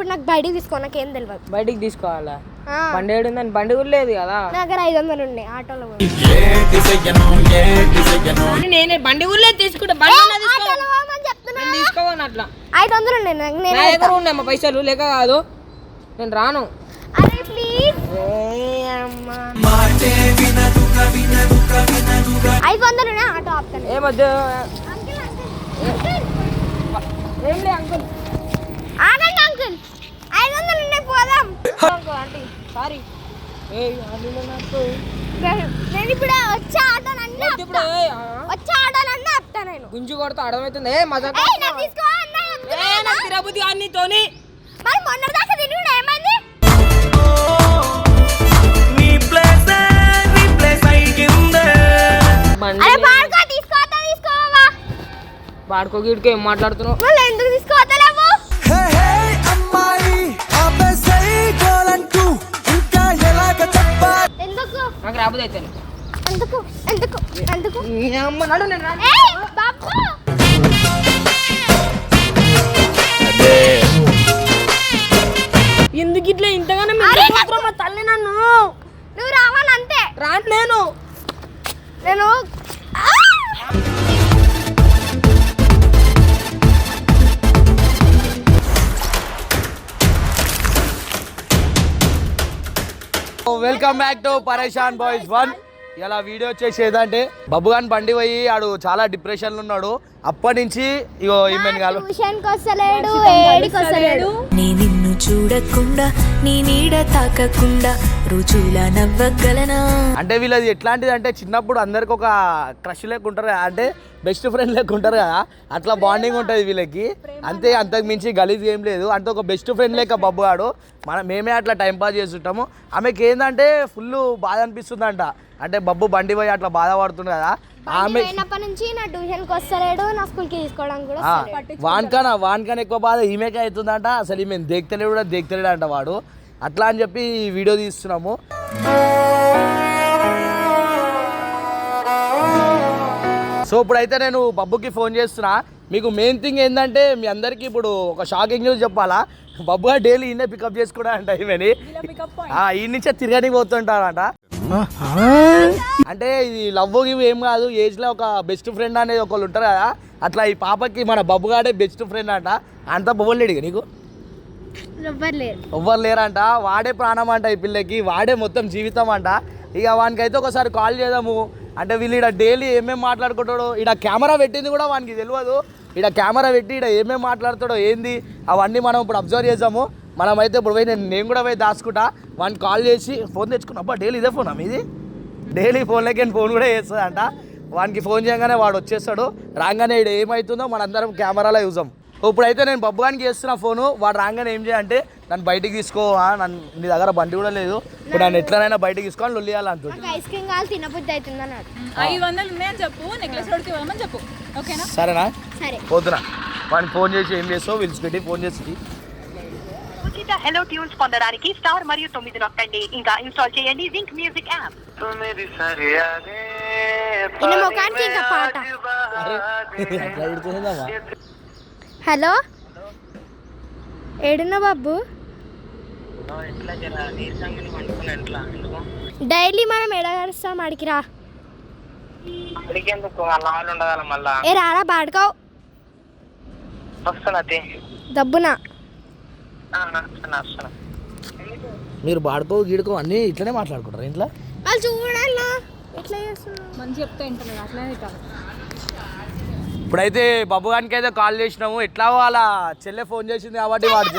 ఇప్పుడు నాకు బయటికి తీసుకో నాకేం తెలియదు బయటికి తీసుకోవాలా? ఆ, బండి ఏడుందని బండి కూడా లేదు కదా? నా దగ్గర ఐదు వందలు ఉన్నాయి ఆటోలో. నేనే బండి కూడా లేదు తీసుకుంటా బండి ఉన్నా తీసుకో. ఆటోలో పోమని చెప్తున్నా. నేను తీసుకోవాలి అట్లా. ఐదు వందలు ఉన్నాయి నాకు నేను నా దగ్గర ఉన్నాయి మా పైసలు లేక కాదు. నేను రాను. అరే ప్లీజ్ ఐదు వందలు ఉన్నాయి ఆటో ఆపుతాను. ఏమొద్దు అంకుల్, అంకుల్. ఏం లే అంకుల్. ఆగండి. ఐదు వందలు ఉన్నాయి పోదాం. Uncle aunty sorry. ఏ నాకు. నేను ఇప్పుడు వచ్చే ఆపుతా. నేను. గుంజు కొడతా అర్థమవుతుంది ఏ మజా తీసుకో. తిరబుద్ధి అన్ని. తోని మరి మొన్న దాకా ఏమైంది? తీసుకోవద్దా వాడుకో గిడికి ఏం మాట్లాడుతున్నావు? ఎందుకు తీసుకోవద్దలేవు నాకు రాబోదు అయితే ఎందుకు ఎందుకు ఎందుకు అమ్మ నడు నేను రాను. ఏయ్ బాబు! ఎందుకు ఇట్లా ఇంతగానో తల్లి నన్ను? నువ్వు రావాలంతే. రాను నేను. నేను welcome back to Pareshan boys one ఇలా వీడియో వచ్చేసి ఏదంటే బబ్బుగాన్ బండి పోయి ఆడు చాలా డిప్రెషన్లో ఉన్నాడు. అప్పటి నుంచి ఇగో ఈమెన్ కాదు చూడకుండా నీ నీడ తాకకుండా రుచులా నవ్వగలనా? అంటే వీళ్ళది ఎట్లాంటిది అంటే చిన్నప్పుడు అందరికి ఒక క్రష్ లేకుంటారు. ఉంటారు కదా అంటే బెస్ట్ ఫ్రెండ్ లేకుంటారు ఉంటారు కదా. అట్లా బాండింగ్ ఉంటుంది వీళ్ళకి. అంతే అంతకు మించి గలీజ్ ఏం లేదు. అంటే ఒక బెస్ట్ ఫ్రెండ్ లెక్క బబ్బుగాడు మనం మేమే అట్లా టైం పాస్ చేస్తుంటాము. ఆమెకి ఏంటంటే ఫుల్ బాధ అనిపిస్తుందంట. అంటే బబ్బు బండి పోయి అట్లా బాధపడుతుంది కదా. ఆమె పోయినప్పటి నుంచి నా ట్యూషన్కి వస్తలేడు నా స్కూల్కి తీసుకోవడానికి కూడా వస్తలేడు. వాన్కనా వాన్కన్ ఎక్కువ బాధ ఈమెకే అవుతుందంట. అసలు ఈమె దేక్తలేడు కూడా దేక్తలేడు అంట వాడు. అట్లా అని చెప్పి ఈ వీడియో తీస్తున్నాము. సో ఇప్పుడైతే నేను బబ్బుకి ఫోన్ చేస్తున్నా. మీకు మెయిన్ థింగ్ ఏంటంటే మీ అందరికీ ఇప్పుడు ఒక షాకింగ్ న్యూస్ చెప్పాలా? బబ్బుగా డైలీ ఈయనే పికప్ చేసుకున్నాడంట ఈమెని. ఆ, ఈ నుంచే తిరగడానికి పోతుంటారంట అంటే ఇది లవ్ గివ్ ఏం కాదు ఏజ్లో ఒక బెస్ట్ ఫ్రెండ్ అనేది ఒకళ్ళు ఉంటారు కదా అట్లా ఈ పాపకి మన బబ్బుగాడే బెస్ట్ ఫ్రెండ్ అంట. అంత బొవ్వలేడు ఇక నీకు? ఎవ్వరు లేరు. ఎవ్వరు లేరంట. వాడే ప్రాణం అంట ఈ పిల్లకి వాడే మొత్తం జీవితం అంట. ఇక వానికైతే ఒకసారి కాల్ చేద్దాము. అంటే వీళ్ళు ఇక్కడ డైలీ ఏమేమి మాట్లాడుకుంటాడో ఇక్కడ కెమెరా పెట్టింది కూడా వానికి తెలియదు ఇక్కడ కెమెరా పెట్టి ఇక్కడ ఏమేమి మాట్లాడుతాడో ఏంది అవన్నీ మనం ఇప్పుడు అబ్జర్వ్ చేద్దాము. మనమైతే ఇప్పుడు పోయి నేను నేను కూడా పోయి దాచుకుంటా. వానికి కాల్ చేసి ఫోన్ తెచ్చుకున్నా అబ్బా డైలీ ఇదే ఫోనా మీది డైలీ ఫోన్లోకి ఫోన్ కూడా చేస్తుందంట. వానికి ఫోన్ చేయగానే వాడు వచ్చేస్తాడు. రాగానే ఇక్కడ ఏమవుతుందో మనందరం కెమెరాలో చూసాం. ఇప్పుడైతే నేను బబ్బుగానికి చేస్తున్న ఫోను వాడు రాగానే ఏం చేయాలంటే నన్ను బయటికి తీసుకో నన్ను నీ దగ్గర బండి కూడా లేదు. ఇప్పుడు నన్ను ఎట్లనైనా బయటికి తీసుకొని లొల్లియాలంటుంది నాకు ఐస్ క్రీమ్ కావాలి తినబుద్ధి అవుతుంది సరేనా? సరే. పోతున్నా. వాడిని ఫోన్ చేసి ఏం చేస్తావు పిలిచిపెట్టి ఫోన్ చేసి ఉచిత హెలో ట్యూన్స్ పొందడానికి స్టార్ మరియు తొమ్మిది నొక్కండి. ఇంకా ఇన్స్టాల్ చేయండి వింక్ మ్యూజిక్ యాప్ ఇంకా హలో? ఏడున్నా బాబు? డైలీ మనం ఎడగరుస్తాం అడికి రా. అడిగేందుకు వాళ్ళ వాళ్ళు ఉండదాల మళ్ళా. ఏ రారా బాడుకోవు వస్తున్నా వస్తున్నా మీరు బాడుకో గీడుకో అన్నీ ఇట్లనే మాట్లాడుకుంటారు ఇంట్లో? వాళ్ళు చూడాలా? ఎట్లా చేస్తున్నారు? మంచి చెప్తే అట్లనే ఇప్పుడైతే బబ్బుగానికి అయితే కాల్ చేసినాము. ఎట్లా వాళ్ళ చెల్లె ఫోన్ చేసింది కాబట్టి వాడు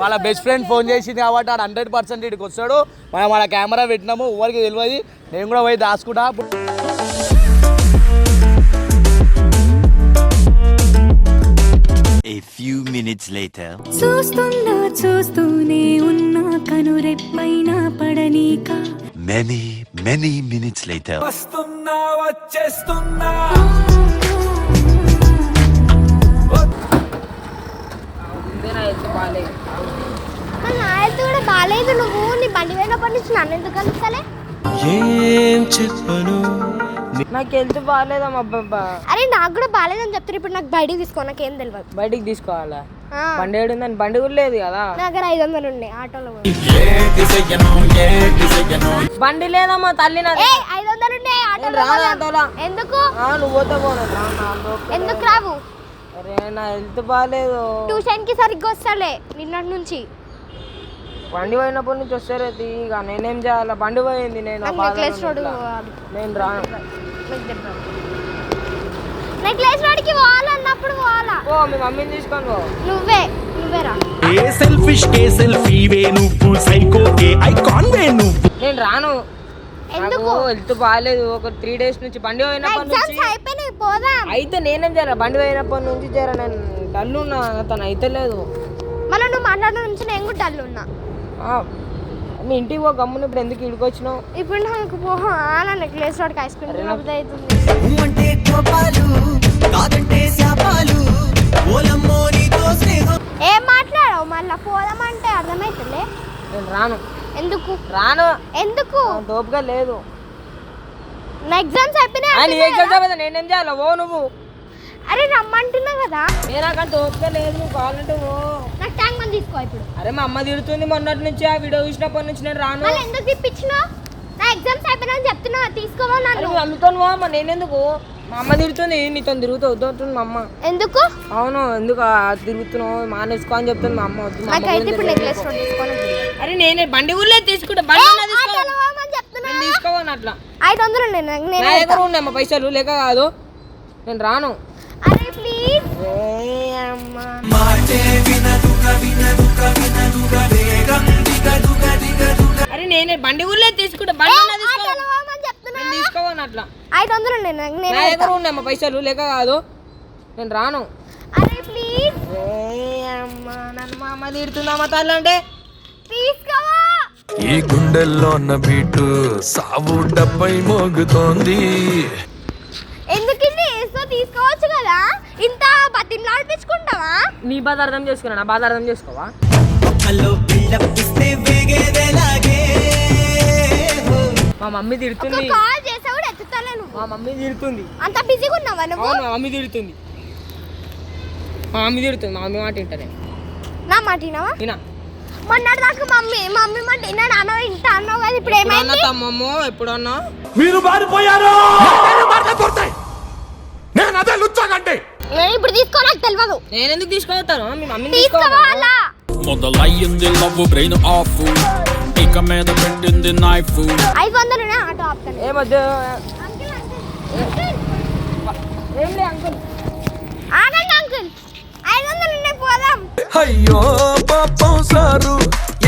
వాళ్ళ బెస్ట్ ఫ్రెండ్ ఫోన్ చేసింది. కాబట్టి వాడు హండ్రెడ్ పర్సెంట్ ఇక్కడికి వస్తాడు. మనం మన కెమెరా పెట్టినాము ఎవరికి తెలియదు. నేను కూడా పోయి దాచుకుంటా. Few minutes later. చూస్తున్నా చూస్తూనే ఉన్నా కనురెప్పైనా పడనీక Many, many minutes later. వస్తున్నా వచ్చేస్తున్నా బాగాలేదు నువ్వు నీ బండి నుంచి నన్ను ఎందుకు కలుస్తలే ఏం చెప్పను? నాకు హెల్త్ బాగాలేదమ్మా అబ్బాబ్బా. అరే నాకు కూడా బాగాలేదని చెప్తారు ఇప్పుడు నాకు బయటికి తీసుకో నాకేం తెలియదు బయటికి తీసుకోవాలా? ఆ. బండి ఏడుందని బండి కూడా లేదు కదా. నా దగ్గర ఐదు వందలు ఉన్నాయి ఆటోలో పోయి. బండి లేదమ్మా తల్లి నాది. ఏ ఐదు వందలు ఉన్నాయి ఆటోలో రాను పోదాం. ఆటోలో. ఎందుకు? ఆ, నువ్వు పోతే పోను రా, నా లోపల. ఎందుకు రావు? అరే నా హెల్త్ బాగాలేదు ట్యూషన్కి సరిగ్గా వస్తలే నిన్నటి నుంచి. బండి పోయినప్పటి నుంచి వస్తారే ఇక నేనేం చేయాలి? బండి పోయింది నేను నేను రాను నెక్లెస్ రోడ్కి పోవాలన్నప్పుడు పోవాలా? ఓ మీ మమ్మీని తీసుకొని పో. నువ్వే నువ్వే రా. ఏ సెల్ఫిష్ కే సెల్ఫీవే నువ్వు? సైకో కే ఐకాన్ వే నువ్వు? నేను రాను. ఎందుకు? హెల్త్ బాగాలేదు ఒక త్రీ డేస్ నుంచి బండి పోయినప్పటి నుంచి ఎగ్జామ్స్ అయిపోయినాయి పోదాం. అయితే నేనేం చేయాలి? బండి పోయినప్పటి నుంచి జర నేను డల్ ఉన్నా తను అయితే లేదు. మళ్ళీ నువ్వు మాట్లాడిన నుంచి నేను కూడా డల్ ఉన్నా మీ ఇంటికి పో గమ్మున ఇప్పుడు ఎందుకు ఇడికి వచ్చినావు? ఇప్పుడు నాకు పోవాలా నెక్లెస్ రోడ్కి ఐస్ క్రీమ్ తినబుద్ధి అవుతుంది. కోపాలు కాదంటే శాపాలు ఓలమ్మో నీతో స్నేహం. ఏం మాట్లాడావు? మళ్ళీ పోదామంటే అర్థమవుతుందే నేను రాను. ఎందుకు? రాను. ఎందుకు? నా దోపుగా లేదు. నా ఎగ్జామ్స్ అయిపోయినాయి నీ నేనేం చేయాలి? ఓ నువ్వు. అరే రమ్మంటున్నా కదా. అక్కడ దోపుగా లేదు నువ్వు కావాలంటే ఓ నాకు ట్యాంక్ మంది తీసుకో ఇప్పుడు. అరే మా అమ్మ తిడుతుంది మొన్నటి నుంచి ఆ వీడియో చూసినప్పటి నుంచి నేను రాను. మళ్ళీ ఎందుకు తిప్పించినావు? నా ఎగ్జామ్స్ అయిపోయినా చెప్తున్నా తీసుకోవా నన్ను? నువ్వు అమ్ముతాను పో అమ్మ నేనెందుకు? మా అమ్మ తిడుతుంది నీతో తిరుగుతూ వద్దంటుంది మా అమ్మ. ఎందుకు? అవును ఎందుకు ఆ తిరుగుతున్నావు? మానేసుకో అని చెప్తుంది మా అమ్మ వద్దు మా అమ్మ నాకైతే ఇప్పుడు గురించి నెక్లెస్ తీసుకోవాలి అరే నేనే బండి ఊర్లో తీసుకుంటా బండి ఉన్నా తీసుకో ఆటోలో పోమని చెప్తున్నా నేను తీసుకోవను అట్లా. ఐదు వందలు ఉన్నాయి నాకు నా నేనే దగ్గర ఉన్నాయి మా పైసలు లేక కాదు. నేను రాను. అరే నేనే బండి ఊర్లో తీసుకుంటా బండి ఉన్నా తీసుకో. ఆటోలో పోమని చెప్తున్నా. నేను తీసుకోవను అట్లా. ఐదు వందలు ఉన్నాయి నాకు నా నేనే దగ్గర ఉన్నాయి మా పైసలు లేక కాదు. నేను రాను. అరే ప్లీజ్ నన్ను మా అమ్మ తిడుతుందా మా తల్లి అంటే? తీసుకోవా? ఈ గుండెల్లో ఉన్న బీటు సావు డబ్బై మోగుతోంది ఎందుకు ఇన్ని వేస్తో తీసుకోవచ్చు ఇంత బతిమలాడిపించుకుంటావా? నీ బాధ అర్థం చేసుకున్నా నా బాధ అర్థం చేసుకోవా? మా మమ్మీ తిడుతుంది. కాల్ చేసా కూడా మా మమ్మీ తిడుతుంది. అంత బిజీగా ఉన్నావా నువ్వు? అవును మా మమ్మీ తిడుతుంది. మా మమ్మీ తిడుతుంది మా మమ్మీ మాట వింటనే నా మాట వినవా? వినా? మొన్నటి దాకా మమ్మీ మమ్మీ మాట విన్నాను అన్న ఇంట అన్నావు కదా ఇప్పుడు ఎప్పుడన్నా ఏమైంది? తమ్మమ్మో ఎప్పుడన్నా? మీరు మారిపోయారు! నేను అదే లుచ్చాకంటే నేను ఇప్పుడు తీసుకో నాకు తెలియదు నేను ఎందుకు మీ మమ్మీని తీసుకోవాలి? తీసుకోవాలా మొదలయ్యింది లవ్ బ్రెయిన్ ఆఫ్. ఇక మీద పెట్టింది నైఫ్ ఐదు ఆటో ఆపుతాను ఏ మధ్య? Uncle, uncle. ఏం లే అంకుల్. ఆగండి అంకుల్. ఐదు వందలు ఉన్నాయి పోదాం. అయ్యో పాపం సారు.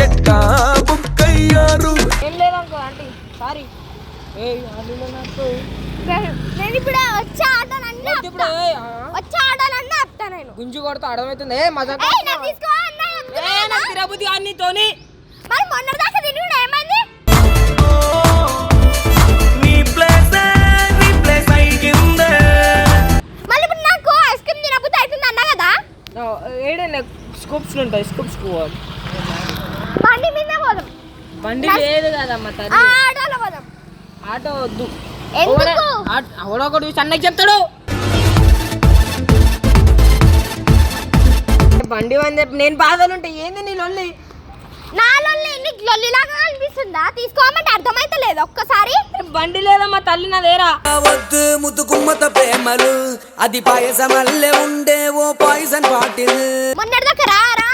ఎట్టా బుక్కయ్యారు. ఏం లేదు అంకుల్ ఆంటీ. సారీ. ఏ నేను ఇప్పుడు వచ్చే ఆటోలన్నీ వద్దు ఇప్పుడు ఆపుతా. ఏయ్, ఆ, వచ్చే ఆటోలన్నీ ఆపుతా నేను. గుంజు కొడతా అర్థమవుతుంది ఏ మజా. తిరబుద్ధి అన్ని తోని మరి మొన్నటి దాకా తిని ఏమైంది? నీ ప్లేస్ నీ ప్లేస్ అయ్యిందే మళ్ళీ ఇప్పుడు నాకు ఐస్ క్రీమ్ తినబుద్ధి అవుతుంది అన్నా కదా? ఏడే స్కూప్స్ ఉంటాయి స్కూప్స్ పోవాలి బండి మీద పోదాం. బండి లేదు కదమ్మా తల్లి. ఆటోలో పోదాం. ఆటో వద్దు. ఎందుకు? ఎవడో ఒకటి చూసి అన్నకి చెప్తాడు. బండి చెప్పి నేను బాధలు ఉంటాయి ఏంది నీ లొల్లి? నాలో నీకు లొల్లిలాగా అనిపిస్తుందా? తీసుకోమంటే అర్థమైతే లేదు ఒక్కసారి. బండి లేదమ్మా తల్లి నాదేరా వద్దు ముతుకుమ్మత ప్రేమలు. అది పాయసమల్లే ఉండే ఓ పాయిజన్ బాటిల్ మొన్నటి దాకా రా రా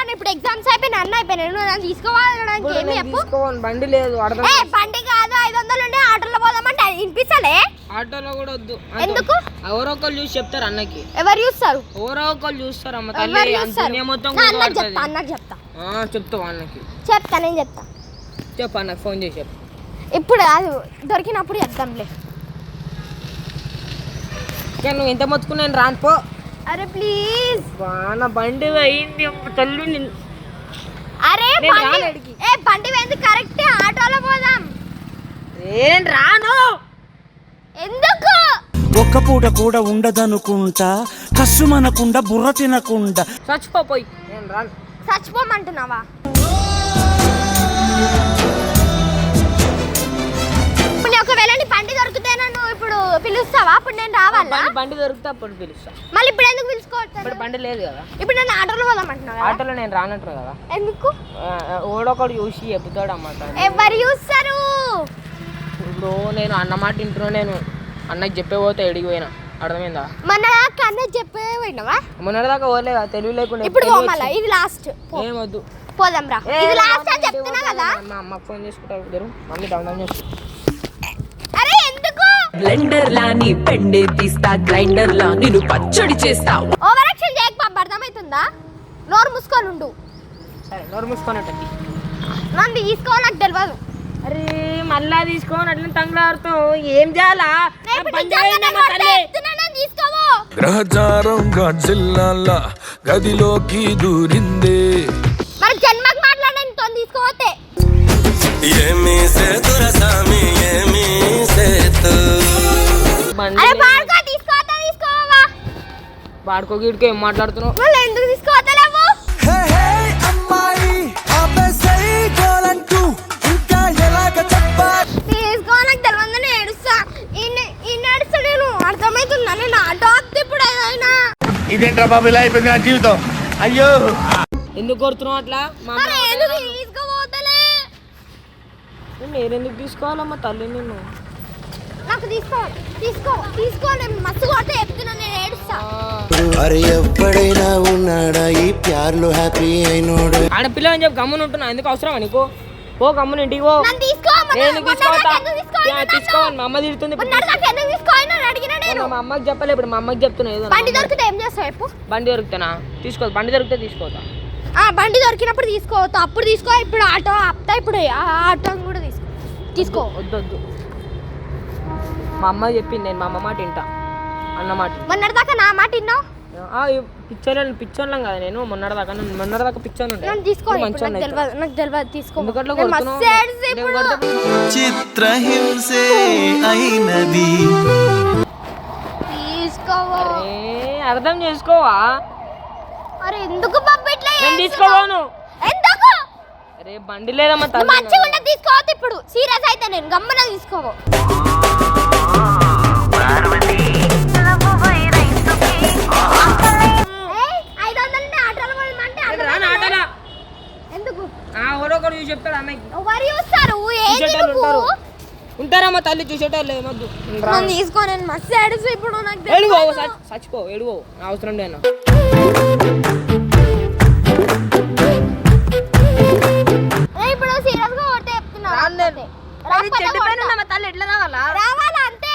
అని ఇప్పుడు ఎగ్జామ్స్ అయిపోయినాయి అన్న అయిపోయినాయి. నువ్వు నన్ను తీసుకోవాలడానికి ఏమి చెప్పు? తీసుకోవాలి. బండి లేదు అర్థం ఏ బండి కాదు ఐదు వందలు ఉండే ఆటోలో పోదామంటే వినిపించలే ఆటోలో కూడా వద్దు. ఎందుకు? ఎవరో ఒకళ్ళు చూసి చెప్తారు అన్నకి. ఎవరు చూస్తారు? ఎవరో ఒకళ్ళు చూస్తారు అమ్మ తల్లి. దునియా మొత్తం అన్నకు. చెప్తా అన్నకు చెప్తా. చెప్తావు అన్నకి. చెప్తా నేను చెప్తా. చెప్పు అన్నకి ఫోన్ చేసి చెప్పు. ఇప్పుడు కాదు దొరికినప్పుడు చెప్తాంలే నువ్వు ఎంత మొత్తుకున్నా నేను రాను పో. అరే ప్లీజ్. బాగా బండి అయింది తల్లి అరే బండి. ఏ బండి వెంది కరెక్ట్ ఆటోలో పోదాం. నేను రాను. ఎందుకు ఒక్క పూట కూడా ఉండదనుకుంటా కసుమనకుండా బుర్ర తినకుండా. చచ్చిపోయి నేను రాను? చచ్చిపోమంటున్నావా? ఒకవేళ నీ బండి దొరికితే నన్ను ఇప్పుడు పిలుస్తావా? అప్పుడు నేను రావాలా? బండి బండి దొరికితే అప్పుడు పిలుస్తా. మళ్ళీ ఇప్పుడు ఎందుకు పిలుచుకోవట్లేదు? ఇప్పుడు బండి లేదు కదా. ఇప్పుడు నేను ఆటోలో పోదామంటున్నావా? ఆటోలో నేను రానంటారు కదా. ఎందుకు? ఆ, ఓడొకడు చూసి చెబుతాడు అన్నమాట ఎవరు చూస్తారు? ఇప్పుడు నేను అన్నమాట ఇంట్లో నేను అన్నకి చెప్పే పోతే ఎడికి పోయినా. అర్థమైందా? మన కన్నా చెప్పే పోయినావా? మొన్నటిదాకా పోలే కదా తెలివి లేకుండా ఇప్పుడు పోమలా. ఇది లాస్ట్ ఏమొద్దు పోదాం రా. ఇది లాస్ట్ అని చెప్తున్నా పోతా, కదా. మా అమ్మకి ఫోన్ చేసుకుంటా ఇద్దరు. మమ్మీ డౌన్ డౌన్ చేసి అరే ఎందుకు? బ్లెండర్ లా నీ పెండే తీస్తా గ్రైండర్ లా నేను పచ్చడి చేస్తా ఓవర్ యాక్షన్ చేయక పాప. అర్థమవుతుందా నోరు మూసుకొని ఉండు సరే నోరు మూసుకున్నట్టు నన్ను తీసుకో నాకు తెలియదు అరే మళ్ళా తీసుకోని అట్లా తంగులాడుతావు ఏం చేయాలా? గ్రహచారం గాడ్జిల్లా గదిలోకి దూరిందే. మరి జన్మకు మాట్లాడని తీసుకోవతే ఏమీ సేతుర సామి ఏమీ సేతు. బండి అరే బాడుకో తీసుకోవతా తీసుకోవా వాడుకో గిడుకో ఏం మాట్లాడుతున్నావు? ఎందుకు ఇదేంట్రా బాబు ఇలా అయిపోయింది నా జీవితం? అయ్యో. ఎందుకు కొడుతున్నావు అట్లా? మా అమ్మ మరి ఎందుకు తీసుకోపోతలే? నేను ఎందుకు తీసుకోవాలమ్మా తల్లి నిన్ను? నాకు తీసుకో తీసుకో తీసుకో నేను మస్తు కొడితే చెప్తున్నా నేను ఏడుస్తా. అరే ఎప్పుడైనా ఉన్నాడా? ఈ ప్యార్లో హ్యాపీ అయినోడు. ఆడపిల్ల అని చెప్పి గమ్మున ఉంటున్నా ఎందుకు అవసరమా నీకు? పో గమ్మున ఇంటికి పో. తీసుకో నేను తీసుకోవాలి మా అమ్మ తిడుతుంది మా అమ్మకి చెప్పలే ఇప్పుడు మా అమ్మకి చెప్తున్నా ఏదో బండి దొరికితే ఏం చేస్తావు బండి దొరుకుతానా? తీసుకో బండి దొరికితే తీసుకోతా ఆ బండి దొరికినప్పుడు తీసుకోవద్దు అప్పుడు తీసుకో ఇప్పుడు ఆటో ఆపుతా ఇప్పుడు ఆ ఆటో కూడా తీసుకో. తీసుకో. వద్దు వద్దు మా అమ్మ చెప్పింది నేను మా అమ్మ మాట వింటా. అన్నమాట మొన్నటి దాకా నా మాట విన్నావు? పిచ్చోళ్ళని పిచ్చోళ్ళం కదా నేను మొన్నటిదాకా నేను మొన్నటిదాకా పిచ్చోని చిత్రహింసే అయినది. అర్థం చేసుకోవా? అరే ఎందుకు బాబు ఇట్లా నేను? తీసుకోవాను ఎందుకు? అరే బండి లేదమ్మా మంచిగా ఉంటే తీసుకోవద్దు ఇప్పుడు. సీరియస్ అయితే నేను గమ్మున తీసుకోవు ఆ ఎవరొకరు చూసి చెప్తాడు అన్నకి ఎవరు చూస్తారు ఏంది చూసేటోళ్ళు నువ్వు? ఉంటారు. ఉంటారమ్మా తల్లి చూసేటోళ్ళు ఏమొద్దు. నన్ను తీసుకో నేను మస్తు ఏడుసు ఇప్పుడు నాకు ఏడుగో తెలియదు. సచ్- చచ్చిపో ఏడుగో నా అవసరం లేనా ఏయ్, ఇప్పుడు సీరియస్గా కొడితే చెప్తున్నా. రాకపోతే కొడతా. తల్లి ఎట్లా రావాలా? రావాలా అంతే.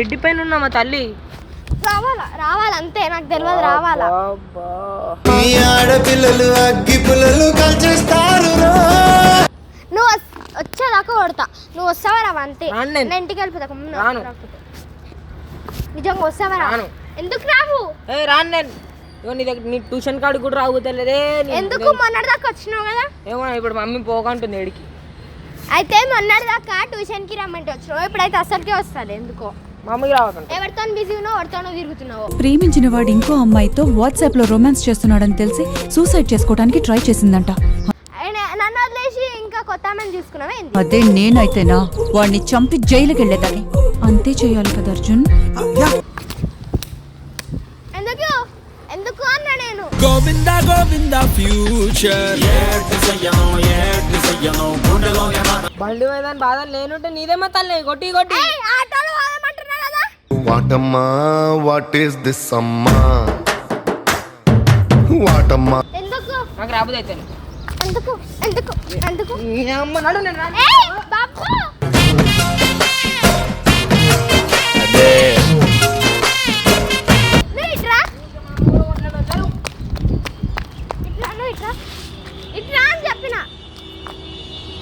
చెట్టు పైన ఉన్న మా తల్లి? రావాలా? రావాలా అంతే నాకు తెలియదు రావాలా. ఈ ఆడపిల్లలు అగ్గి పుల్లలు కాల్చేస్తారు నువ్వు వచ్చేదాకా కొడతా. నువ్వు వస్తావా రావా అంతే. రాను నేను. నేను. ఇంటికి వెళ్ళిపోతా గమ్మున రాను. రాకపోతే. నిజంగా వస్తావా రావా రాను. ఎందుకు రావు? ఏ రాను నేను. ఇగో నీ దగ్గర నీ ట్యూషన్ కాడికి కూడా రాగుతలేదే నీ- ఎందుకు మొన్నటి దాకా వచ్చినావు కదా? ఏమో ఇప్పుడు మమ్మీ పోకంటుంది ఏడికి. అయితే మొన్నటి దాకా ట్యూషన్కి రమ్మంటే వచ్చినావు. ఇప్పుడైతే అసలుకే వస్తాను ఎందుకో. రావకండి ఎవరితో ఎవరితోనో తిరుగుతున్నావు. ప్రేమించిన వాడు ఇంకో అమ్మాయితో వాట్సాప్లో రొమాన్స్ చేస్తున్నాడని తెలిసి సూసైడ్ చేసుకోవడానికి ట్రై చేసిందంట. ఆయన నన్ను వదిలేసి ఇంకా కొత్త ఆమెను చూసుకున్నావా ఏంది? అదే నేనైతేనా? వాడిని చంపి జైలుకి వెళ్ళేదాన్ని. అంతే చేయాలి కదా అర్జున్? ఎందుకు? ఎందుకు అన్నా నేను? గోవింద గోవింద ఫ్యూచర్ బండి మీద బాధ లేనుంటే నీదేమో తల్లి. కొట్టి కొట్టి వాటమ్మా వాట్ ఈస్ దిస్ అమ్మా? వాటమ్మా. ఎందుకు? నాకు రాబోదు అయితే. ఎందుకు? ఎందుకు? ఎందుకు? అమ్మ నడు నేను రాను. ఏయ్ బాబు! నువ్వు ఇట్రా ఇట్లా నువ్వు ఇట్రా ఇట్రా అని చెప్పిన.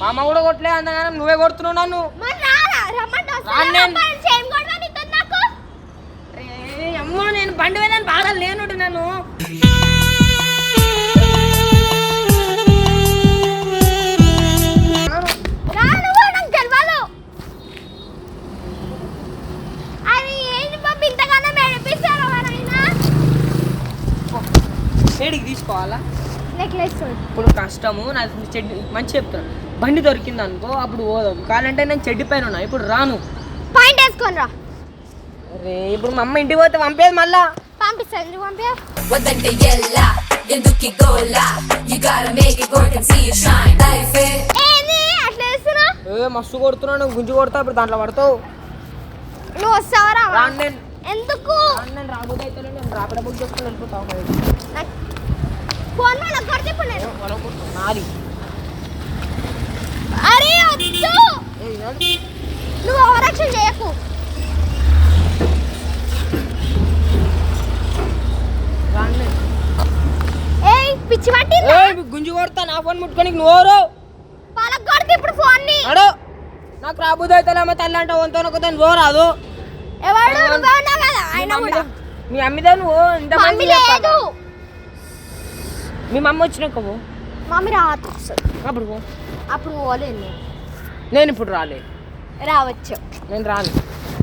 మా అమ్మ కూడా కొట్టలే అందగానే నువ్వే కొడుతున్నావు నన్ను. మరి రమ్మంటే రాను నేను. అమ్మో నేను బండి మీద బాధ మేడిపిస్తారు ఎవరైనా ఏడికి తీసుకోవాలా? నెక్లెస్ ఇప్పుడు కష్టము నాకు చెడ్డి మంచి చెప్తున్నా. బండి దొరికింది అనుకో అప్పుడు పోదాం. కావాలంటే నేను చెడ్డి పైన ఉన్నా. ఇప్పుడు రాను. పాయింట్ వేసుకొని రా అరే ఇప్పుడు మా అమ్మ ఇంటికి పోతే పంపేది మళ్ళా? పంపిస్తాను ఎందుకు పంపి వద్దంటే ఎల్లా ఎందుకు గోలా you got make it work and see you shine life ఏంది? అట్లా వేస్తున్నా ఏ మస్తు కొడుతున్నాను గుంజు కొడతా ఇప్పుడు దాంట్లో పడతావు. నువ్వు వస్తావా రావా ఎందుకు? నేను అయితే నేను రాపిడ బుక్ చేసుకుని వెళ్ళిపోతావు ఫోన్ వల్ల కొడితే ఇప్పుడు నేను. నాది. అరే వద్దు? నువ్వు ఓవరాక్షన్ చేయకు. ఏయ్ పిచ్చి పట్టింది? గుంజు కొడతా నా ఫోన్ ముట్టుకొని నువ్వు ఎవరు? వాళ్ళకి కొడితే ఇప్పుడు ఫోన్ని అడు నాకు అయితే అమ్మ తల్లి అంటే వంతో ఒక పోరాదు ఎవడు? నువ్వే ఉన్నావు కదా ఆయన కూడా. మీ అమ్మిదా నువ్వు ఇంత మమ్మీ మంది లేదు. మీ మమ్మ వచ్చినాక పో. మమ్మీ రాదు. అప్పుడు పో. అప్పుడు పోలేదు నేను. నేను ఇప్పుడు రాలే. రావచ్చు. నేను రాను.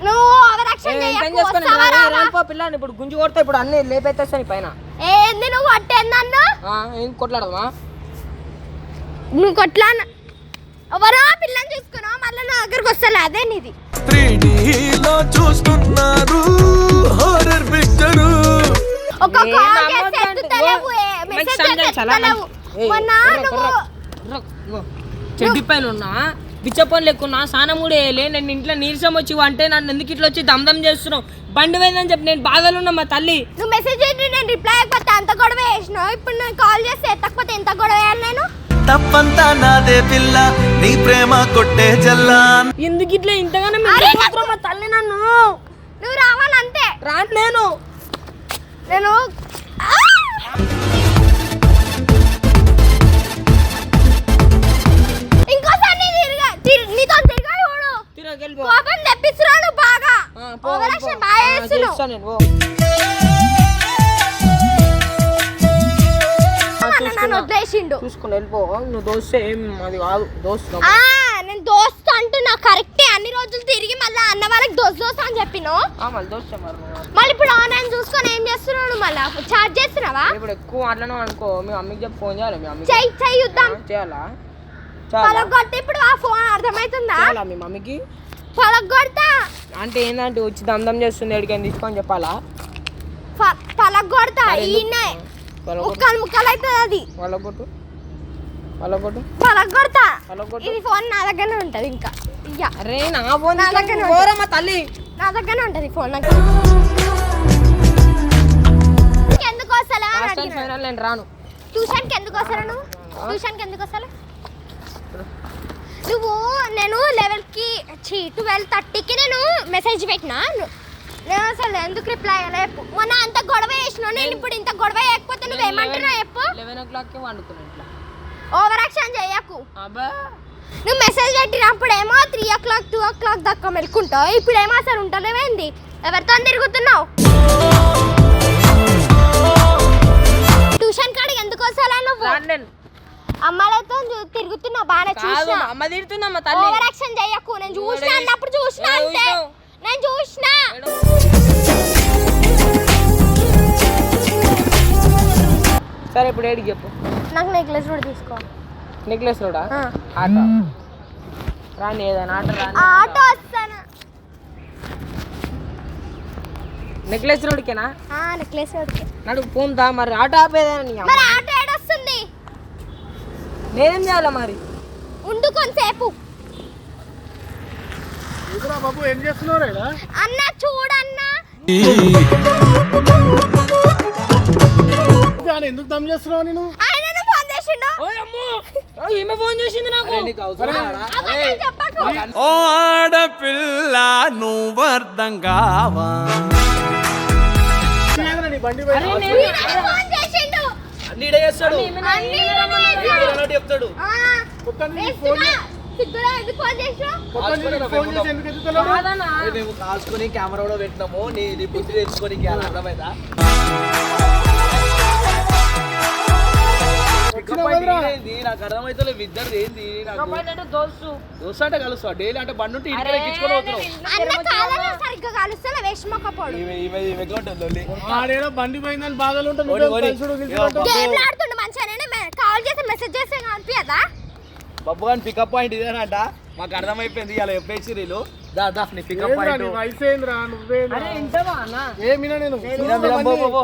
నువ్వు ఓవరాక్షన్ చేయకు పిల్లని ఇప్పుడు గుంజు కొడతా ఇప్పుడు అన్ని లేపేస్తాను పైన. ఏంది నువ్వు కొట్టేది నన్ను? ఆ, ఏం కొట్లాడదామా? నువ్వు కొట్లా ఎవరో పిల్లని చూసుకున్నావు? మళ్ళీ నా దగ్గరకు వస్తలే అదే నీది. లో చూస్తున్నారు హారర్ పిక్చరు ఒక కాల్ చేస్తే ఎత్తుతలేవు, మెసేజ్ చేస్తే ఎత్తుతలేవు. మొన్న నువ్వు. చెడ్డి పైన ఉన్నా. పిచ్చపని లెక్కున్నా వేయలే నేను ఇంట్లో నీరసం వచ్చి అంటే నన్ను ఎందుకు ఇట్లా వచ్చి దమ్దం చేస్తున్నావు? బండి పోయిందని చెప్పి నేను బాధలు ఉన్నా మా తల్లి. నువ్వు మెసేజ్ చేయండి నేను రిప్లై అయిపోతే అంత గొడవ వేసినావు. ఇప్పుడు నేను కాల్ చేస్తే ఎత్తకపోతే ఎంత గొడవ వేయాలి నేను? తప్పంతా నాదే పిల్ల నీ ప్రేమ కొట్టే జల్లా ఎందుకు ఇట్లా ఇంతగానో మా తల్లి నన్ను? నువ్వు రావాలంతే. రాను నేను. నేను చేస్తా నేను. వదిలేసిండు. చూసుకుని వెళ్ళిపో. నువ్వు దోస్తే ఏం అది కాదు దోస్తు నేను దోస్తు అంటున్నా కరెక్టే. అన్ని రోజులు తిరిగి మళ్ళీ అన్న వాళ్ళకి దోస్తు దోస్తు అని చెప్పినావు మళ్ళీ దోస్తే మరి. మళ్ళీ ఇప్పుడు ఆన్లైన్ చూసుకొని ఏం చేస్తున్నావు మళ్ళీ? చార్జ్ చేస్తున్నావా? ఇప్పుడు ఎక్కువ మాట్లాడినావు అనుకో మీ అమ్మకి చెప్పి ఫోన్ చేయాలి మీ అమ్మకి చెయ్యి చెయ్యి చేయాలా? పలగొట్టి ఇప్పుడు ఆ ఫోన్ అర్థమవుతుందా? మీ మమ్మీకి? పలగొడతా. అంటే ఏంటంటే వచ్చి దమ్దం చేస్తుంది ఎడికని తీసుకొని చెప్పాలా? ప- పలగొడతా? ఈయనే ముక్కలు ముక్కలు అవుతుంది అది. వాళ్ళ కొట్టు పలగొడతా. పలగొట్టు. ఇది ఫోన్ నా దగ్గరనే ఉంటది ఇంకా. అరే నా ఫోన్ నా దగ్గర పోరా మా తల్లి? నా దగ్గరనే ఉంటది ఫోన్ నాకు. ఎందుకు ఫైనల్ నేను రాను. ట్యూషన్కి ఎందుకు వస్తాను నువ్వు? ట్యూషన్కి ఎందుకు వస్తాను నువ్వు నేను లెవెల్కి ఛీ ట్వెల్వ్ థర్టీకి నేను మెసేజ్ పెట్టినా? నేను అసలు ఎందుకు రిప్లై అయ్యలేదు మొన్న అంత గొడవ చేసినావు నేను ఇప్పుడు ఇంత గొడవ చేయకపోతే నువ్వు ఏమంటున్నావు చెప్పు. లెవెన్ ఓ క్లాక్కి ఓవర్ యాక్షన్ చేయకు. నువ్వు మెసేజ్ పెట్టినప్పుడు ఏమో three o'clock two o'clock దాకా మెలుకుంటావు ఇప్పుడు ఏమో అసలు ఉంటలేవేంది ఎవరితో తిరుగుతున్నావు? ట్యూషన్ కాడికి ఎందుకు వస్తాలా నువ్వు? రాను నేను అమ్మాయిలతో చూ- తిరుగుతున్నావు బాగా చూసినా. అమ్మ తిడుతున్నా తల్లి. ఓవర్ యాక్షన్ చేయకు నేను చూసినా అన్నప్పుడు చూసినా అంతే? నేను చూసినా. సరే ఇప్పుడు ఏడికి చెప్పు. నాకు నెక్లెస్ కూడా తీసుకో. నెక్లెస్ రోడా. ఆట. రాని ఏదైనా ఆట రాని ఆటో వస్తాను. నెక్లెస్ రోడ్కేనా? నెక్లెస్ ఓకే నడు పోందా మరి ఆట ఆపేదేనా నీ అమ్మ? నేనేం చేయాలా మరి? ఉండు కొంతసేపు. బాబు ఏం చేస్తున్నావు అన్న చూడన్నా. ఎందుకు దమ్ చేస్తున్నావు నేను ఫోన్ చేసింది నాకు. ఓ ఆడపిల్ల నువ్వు అర్థం కావా? బండి నీడే చేస్తాడు. చెప్తాడు. మేము కాల్చుకొని కెమెరా కూడా పెట్టినాము. నీ నీ బుద్ధి తెచ్చుకొని అర్థమైందా? ఏంది? నాకు అర్థమైతే ఇద్దరు ఏంది? నాకు అంటే దోస్తు. దోశ అంటే కలుస్తా. డైలీ అంటే బండి ఉంటే ఇంటికి ఎక్కించుకొని పోతున్నావు. బండి పోయిందని బాధలు బబ్బు గాని పికప్ పాయింట్ ఇదేనంట. మాకు అర్థమైపోయింది ఇలా చెప్పేసి వీళ్ళు. దా దా నీ పికప్ పాయింట్ పో, పో, పో.